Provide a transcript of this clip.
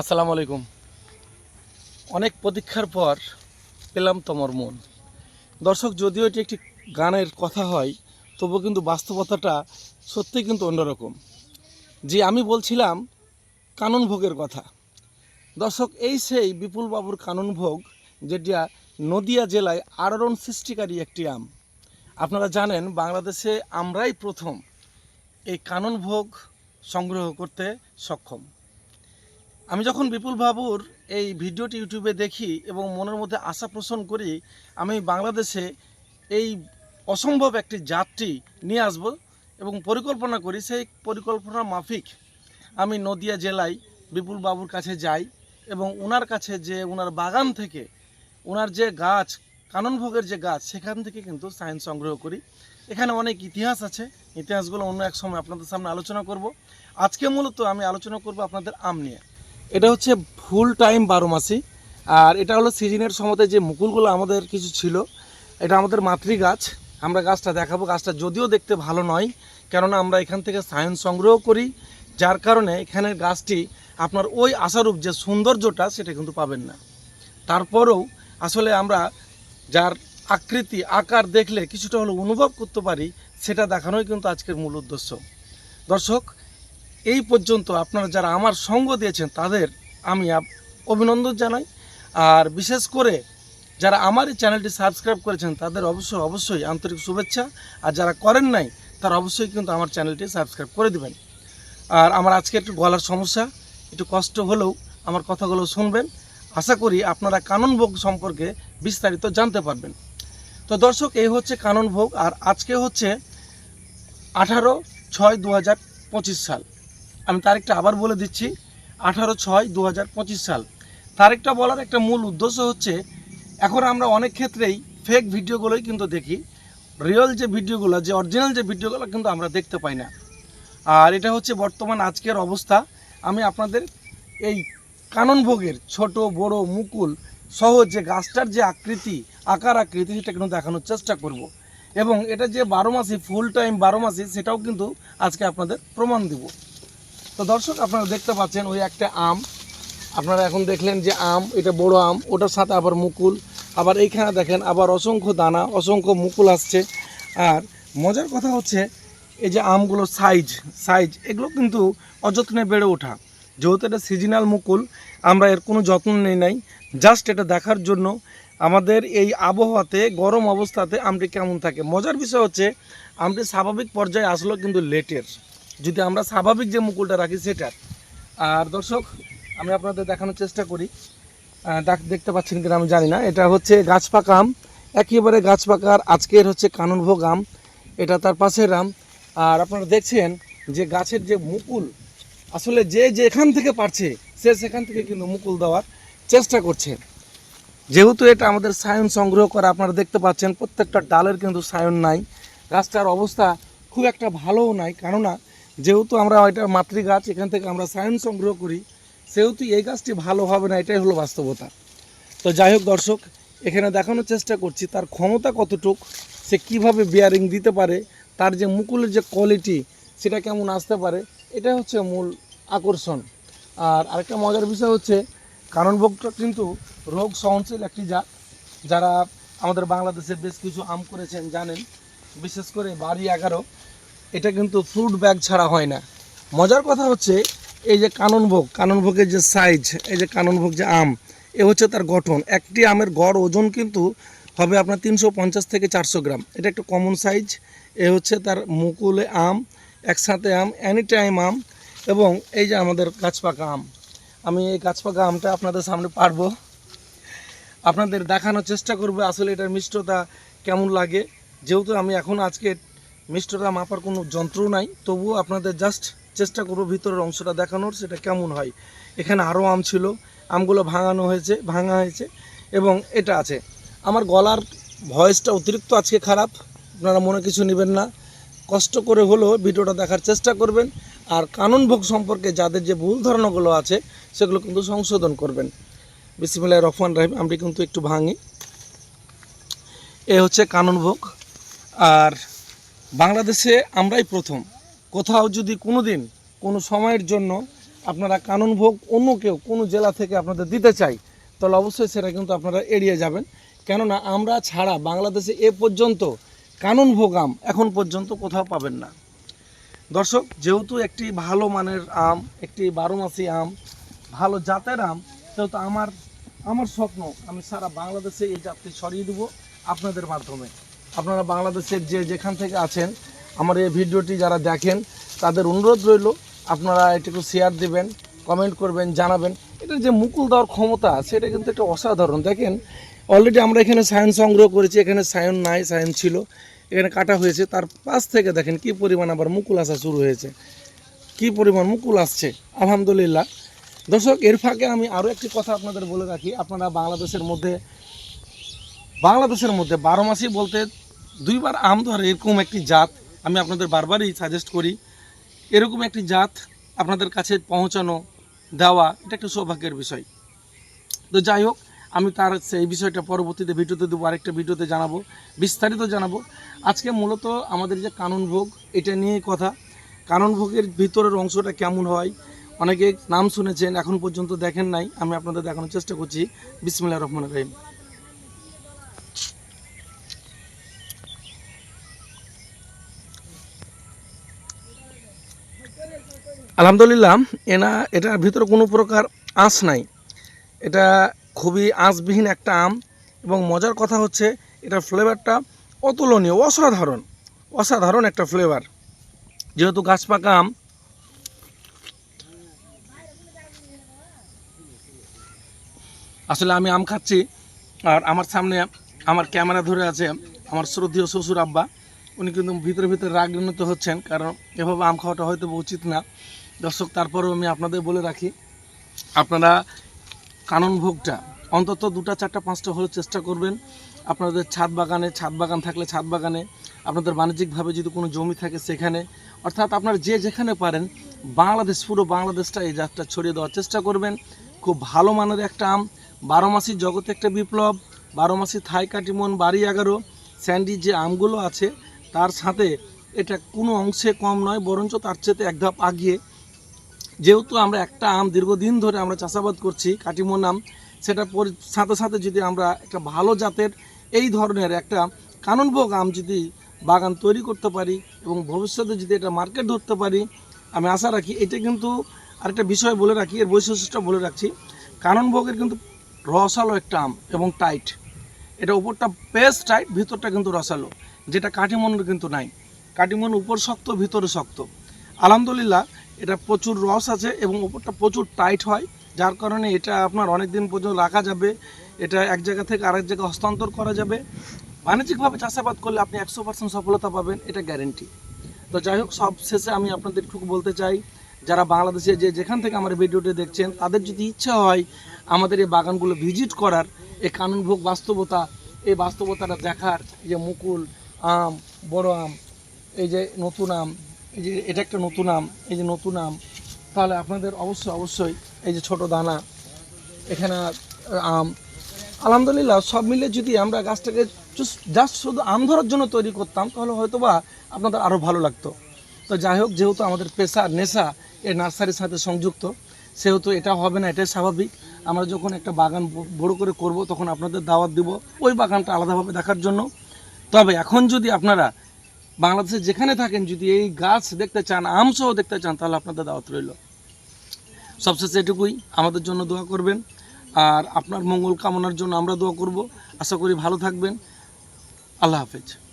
আসসালামু আলাইকুম। অনেক প্রতীক্ষার পর পেলাম তোমার মন। দর্শক, যদিও এটি একটি গানের কথা হয় তবু কিন্তু বাস্তবতাটা সত্যি কিন্তু অন্যরকম। যে আমি বলছিলাম, কানন ভোগের কথা। দর্শক, এই সেই বিপুল বাবুর কানন ভোগ, যেটা নদিয়া জেলায় আলোড়ন সৃষ্টিকারী একটি আম। আপনারা জানেন, বাংলাদেশে আমরাই প্রথম এই কানন ভোগ সংগ্রহ করতে সক্ষম। আমি যখন বিপুল বাবুর এই ভিডিওটি ইউটিউবে দেখি এবং মনের মধ্যে আশা পোষণ করি, আমি বাংলাদেশে এই অসম্ভব একটি জাতটি নিয়ে আসব এবং পরিকল্পনা করি, সেই পরিকল্পনা মাফিক আমি নদিয়া জেলায় বিপুল বাবুর কাছে যাই এবং ওনার কাছে যে ওনার বাগান থেকে ওনার যে গাছ, কাননভোগের যে গাছ, সেখান থেকে কিন্তু সায়েন্স সংগ্রহ করি। এখানে অনেক ইতিহাস আছে, ইতিহাসগুলো অন্য এক সময় আপনাদের সামনে আলোচনা করব। আজকে মূলত আমি আলোচনা করব আপনাদের আম নিয়ে। এটা হচ্ছে ফুল টাইম বারো মাসি আর এটা হলো সিজনের সময়তে যে মুকুলগুলো আমাদের কিছু ছিল, এটা আমাদের মাতৃ গাছ আমরা গাছটা দেখাবো। গাছটা যদিও দেখতে ভালো নয়, কেননা আমরা এখান থেকে সায়েন্স সংগ্রহ করি, যার কারণে এখানের গাছটি আপনার ওই আশারূপ যে সৌন্দর্যটা সেটা কিন্তু পাবেন না। তারপরেও আসলে আমরা যার আকৃতি, আকার দেখলে কিছুটা হলো অনুভব করতে পারি, সেটা দেখানোই কিন্তু আজকের মূল উদ্দেশ্য। দর্শক এই পর্যন্ত আপনারা যারা আমার সঙ্গ দিয়েছেন, তাদের আমি অভিনন্দন জানাই। আর বিশেষ করে যারা আমার এই চ্যানেলটি সাবস্ক্রাইব করেছেন, তাদের অবশ্যই অবশ্যই আন্তরিক শুভেচ্ছা। আর যারা করেন নাই, তারা অবশ্যই কিন্তু আমার চ্যানেলটি সাবস্ক্রাইব করে দিবেন। আর আমার আজকে একটু গলার সমস্যা, একটু কষ্ট হলেও আমার কথাগুলো শুনবেন। আশা করি আপনারা কানন ভোগ সম্পর্কে বিস্তারিত জানতে পারবেন। তো দর্শক, এই হচ্ছে কানন ভোগ। আর আজকে হচ্ছে আঠারো ছয় দু সাল। আমি তারিখটা আবার বলে দিচ্ছি, আঠারো ছয় দু সাল। তারিখটা বলার একটা মূল উদ্দেশ্য হচ্ছে, এখন আমরা অনেক ক্ষেত্রেই ফেক ভিডিওগুলোই কিন্তু দেখি। রিয়েল যে ভিডিওগুলো, যে অরিজিনাল যে ভিডিওগুলো কিন্তু আমরা দেখতে পাই না। আর এটা হচ্ছে বর্তমান আজকের অবস্থা। আমি আপনাদের এই কাননভোগের ছোট, বড়, মুকুল সহ যে গাছটার যে আকৃতি, আকার আকৃতি, সেটা কিন্তু দেখানোর চেষ্টা করব। এবং এটা যে বারো মাসি ফুল টাইম বারো মাসি, সেটাও কিন্তু আজকে আপনাদের প্রমাণ দিব। তো দর্শক, আপনারা দেখতে পাচ্ছেন ওই একটা আম। আপনারা এখন দেখলেন যে আম, এটা বড় আম, ওটার সাথে আবার মুকুল। আবার এইখানে দেখেন আবার অসংখ্য দানা, অসংখ্য মুকুল আসছে। আর মজার কথা হচ্ছে, এই যে আমগুলো সাইজ সাইজ এগুলো কিন্তু অযত্নে বেড়ে ওঠা। যেহেতু এটা সিজনাল মুকুল, আমরা এর কোনো যত্ন নেই নাই। জাস্ট এটা দেখার জন্য আমাদের এই আবহাওয়াতে, গরম অবস্থাতে আমটি কেমন থাকে? মজার বিষয় হচ্ছে, আমটি স্বাভাবিক পর্যায়ে আসলো কিন্তু লেটের যদি আমরা স্বাভাবিক যে মুকুলটা রাখি সেটার আর দর্শক, আমি আপনাদের দেখানোর চেষ্টা করি। দেখতে পাচ্ছেন কিনা আমি জানি না। এটা হচ্ছে গাছ পাকা আম। একেবারে গাছ পাকার আজকের হচ্ছে কাননভোগ আম। এটা তার পাশের আম। আর আপনারা দেখছেন যে গাছের যে মুকুল, আসলে যে যেখান থেকে পারছে, সে সেখান থেকে কিন্তু মুকুল দেওয়ার চেষ্টা করছে। যেহেতু এটা আমাদের সায়ন সংগ্রহ করা, আপনারা দেখতে পাচ্ছেন প্রত্যেকটা ডালের কিন্তু সায়ন নাই। গাছটার অবস্থা খুব একটা ভালোও নাই। কেননা যেহেতু আমরা এটা মাতৃ গাছ এখান থেকে আমরা সায়ন সংগ্রহ করি, সেহেতু এই গাছটি ভালো হবে না, এটাই হলো বাস্তবতা। তো যাই হোক দর্শক, এখানে দেখানোর চেষ্টা করছি তার ক্ষমতা কতটুক, সে কীভাবে বিয়ারিং দিতে পারে, তার যে মুকুলের যে কোয়ালিটি সেটা কেমন আসতে পারে এটা হচ্ছে মূল আকর্ষণ। আর আরেকটা মজার বিষয় হচ্ছে, কারণভোগটা কিন্তু রোগ সহনশীল একটি জাত। যারা আমাদের বাংলাদেশে বেশ কিছু আম করেছেন, জানেন, বিশেষ করে বাড়ি এগারো এটা কিন্তু ফ্রুট ব্যাগ ছাড়া হয় না। মজার কথা হচ্ছে, এই যে কাননভোগ কাননভোগের যে সাইজ এই যে কাননভোগ যে আম, এ হচ্ছে তার গঠন। একটি আমের গড় ওজন কিন্তু হবে আপনার তিনশো পঞ্চাশ থেকে চারশো গ্রাম। এটা একটু কমন সাইজ এ হচ্ছে তার মুকুলে আম, একসাথে আম এনি টাইম আম, এবং এই যে আমাদের গাছপাকা আম। আমি এই গাছপাকা আমটা আপনাদের সামনে পারব। আপনাদের দেখানোর চেষ্টা করব আসলে এটার মিষ্টতা কেমন লাগে। যেহেতু আমি এখন আজকে মিষ্টতা মাপার কোনো যন্ত্র নাই, তবুও আপনাদের জাস্ট চেষ্টা করব ভিতরের অংশটা দেখানোর, সেটা কেমন হয়। এখানে আরও আম ছিল, আমগুলো ভাঙানো হয়েছে, ভাঙা হয়েছে, এবং এটা আছে। আমার গলার ভয়েসটা অতিরিক্ত আজকে খারাপ, আপনারা মনে কিছু নেবেন না। কষ্ট করে হলেও ভিডিওটা দেখার চেষ্টা করবেন, আর কানুনভোগ সম্পর্কে যাদের যে ভুল ধারণাগুলো আছে, সেগুলো কিন্তু সংশোধন করবেন। বিসমিল্লাহ রহমান রাহিম আমি কিন্তু একটু ভাঙি। এ হচ্ছে কানুনভোগ আর বাংলাদেশে আমরাই প্রথম। কোথাও যদি কোনো দিন কোনো সময়ের জন্য আপনারা কানুনভোগ অন্য কেউ কোনো জেলা থেকে আপনাদের দিতে চাই, তাহলে অবশ্যই সেটা কিন্তু আপনারা এড়িয়ে যাবেন। কেননা আমরা ছাড়া বাংলাদেশে এ পর্যন্ত কানুনভোগ আম এখন পর্যন্ত কোথাও পাবেন না। দর্শক, যেহেতু একটি ভালো মানের আম, একটি বারো মাসি আম, ভালো জাতের আম, সেহেতু আমার আমার স্বপ্ন আমি সারা বাংলাদেশে এই জাতটি ছড়িয়ে দেবো আপনাদের মাধ্যমে। আপনারা বাংলাদেশের যে যেখান থেকে আছেন, আমার এই ভিডিওটি যারা দেখেন, তাদের অনুরোধ রইল, আপনারা এটুকু শেয়ার দিবেন কমেন্ট করবেন, জানাবেন। এটার যে মুকুল দেওয়ার ক্ষমতা সেটা কিন্তু একটা অসাধারণ। দেখেন অলরেডি আমরা এখানে সায়ন সংগ্রহ করেছি, এখানে সায়ন নাই সায়ন ছিল, এখানে কাটা হয়েছে। তার পাশ থেকে দেখেন কি পরিমাণ আবার মুকুল আসা শুরু হয়েছে। কি পরিমাণ মুকুল আসছে, আলহামদুলিল্লাহ। দর্শক, এর ফাঁকে আমি আরও একটি কথা আপনাদের বলে রাখি। আপনারা বাংলাদেশের মধ্যে বাংলাদেশের মধ্যে বারো মাসই বলতে দুইবার আম ধরে, এরকম একটি জাত আমি আপনাদের বারবারই সাজেস্ট করি। এরকম একটি জাত আপনাদের কাছে পৌঁছানো, দেওয়া, এটা একটা সৌভাগ্যের বিষয়। তো যাই হোক, আমি তার সেই বিষয়টা পরবর্তীতে ভিডিওতে দেবো, আরেকটা ভিডিওতে জানাব, বিস্তারিত জানাব। আজকে মূলত আমাদের যে কানুনভোগ এটা নিয়ে কথা। কানুনভোগের ভিতরের অংশটা কেমন হয়, অনেকে নাম শুনেছেন, এখন পর্যন্ত দেখেন নাই, আমি আপনাদের দেখানোর চেষ্টা করছি। বিসমিল্লাহ রহমান রহিম। আলহামদুলিল্লাহ, এনা এটার ভিতরে কোনো প্রকার আঁশ নাই। এটা খুবই আঁশবিহীন একটা আম এবং মজার কথা হচ্ছে, এটার ফ্লেভারটা অতুলনীয়, অসাধারণ অসাধারণ একটা ফ্লেভার যেহেতু গাছ পাকা আম, আসলে আমি আম খাচ্ছি, আর আমার সামনে আমার ক্যামেরা ধরে আছে আমার শ্রদ্ধীয় শ্বশুর আব্বা। উনি কিন্তু ভিতরে ভিতরে রাগান্বিত হচ্ছেন, কারণ এভাবে আম খাওয়াটা হয়তো উচিত না। দর্শক, তারপরেও আমি আপনাদের বলে রাখি, আপনারা কানন ভোগটা, অন্তত দুটা, চারটা, পাঁচটা হলে চেষ্টা করবেন। আপনাদের ছাদ বাগানে, ছাদ বাগান থাকলে ছাদ বাগানে, আপনাদের বাণিজ্যিকভাবে যদি কোনো জমি থাকে সেখানে, অর্থাৎ আপনারা যে যেখানে পারেন, বাংলাদেশ, পুরো বাংলাদেশটা এই জাতটা ছড়িয়ে দেওয়ার চেষ্টা করবেন। খুব ভালো মানের একটা আম, বারো মাসি জগতে একটা বিপ্লব, বারো মাসি থাই, কাটিমন, বাড়ি এগারো, স্যান্ডি যে আমগুলো আছে, তার সাথে এটা কোনো অংশে কম নয়, বরঞ্চ তার চেয়ে এক ধাপ আগিয়ে যেহেতু আমরা একটা আম দীর্ঘদিন ধরে আমরা চাষাবাদ করছি কাটিমন আম সেটা সাথে সাথে যদি আমরা একটা ভালো জাতের এই ধরনের একটা কাননভোগ আম যদি বাগান তৈরি করতে পারি এবং ভবিষ্যতে যদি এটা মার্কেট ধরতে পারি, আমি আশা রাখি এটা কিন্তু আরেকটা বিষয় বলে রাখি, এর বৈশিষ্ট্যটা বলে রাখছি। কাননভোগের কিন্তু রসালো একটা আম এবং টাইট। এটা উপরটা বেশ টাইট, ভিতরটা কিন্তু রসালো, যেটা কাটিমনের কিন্তু নাই। কাটিমন উপর শক্ত, ভিতরে শক্ত। আলহামদুলিল্লাহ এটা প্রচুর রস আছে এবং ওপরটা প্রচুর টাইট হয়, যার কারণে এটা আপনার অনেক দিন পর্যন্ত রাখা যাবে। এটা এক জায়গা থেকে আরেক জায়গায় হস্তান্তর করা যাবে। বাণিজ্যিকভাবে চাষাবাদ করলে আপনি একশো পার্সেন্ট সফলতা পাবেন, এটা গ্যারেন্টি তো যাই হোক, সব শেষে আমি আপনাদের একটু বলতে চাই, যারা বাংলাদেশে যে যেখান থেকে আমার ভিডিওটি দেখছেন, তাদের যদি ইচ্ছা হয় আমাদের এই বাগানগুলো ভিজিট করার, এই কানুনভোগ বাস্তবতা, এই বাস্তবতাটা দেখার যে মুকুল, আম, বড় আম, এই যে নতুন আম এই যে এটা একটা নতুন আম, এই যে নতুন আম, তাহলে আপনাদের অবশ্যই অবশ্যই এই যে ছোট দানা, এখানে আম, আলহামদুলিল্লাহ সব মিলে যদি আমরা গাছটাকে জাস্ট শুধু আম ধরার জন্য তৈরি করতাম, তাহলে হয়তো বা আপনাদের আরও ভালো লাগতো। তো যাই হোক, যেহেতু আমাদের পেশা, নেশা এই নার্সারির সাথে সংযুক্ত, সেহেতু এটা হবে না, এটাই স্বাভাবিক। আমরা যখন একটা বাগান বড় করে করব, তখন আপনাদের দাওয়াত দিব, ওই বাগানটা আলাদাভাবে দেখার জন্য। তবে এখন যদি আপনারা বাংলাদেশে যেখানে থাকেন, যদি এই গাছ দেখতে চান আমসহ দেখতে চান, তাহলে আপনাদের দাওয়াত রইল। সবশেষে এটুকুই, আমাদের জন্য দোয়া করবেন, আর আপনার মঙ্গল কামনার জন্য আমরা দোয়া করব। আশা করি ভালো থাকবেন। আল্লাহ হাফেজ।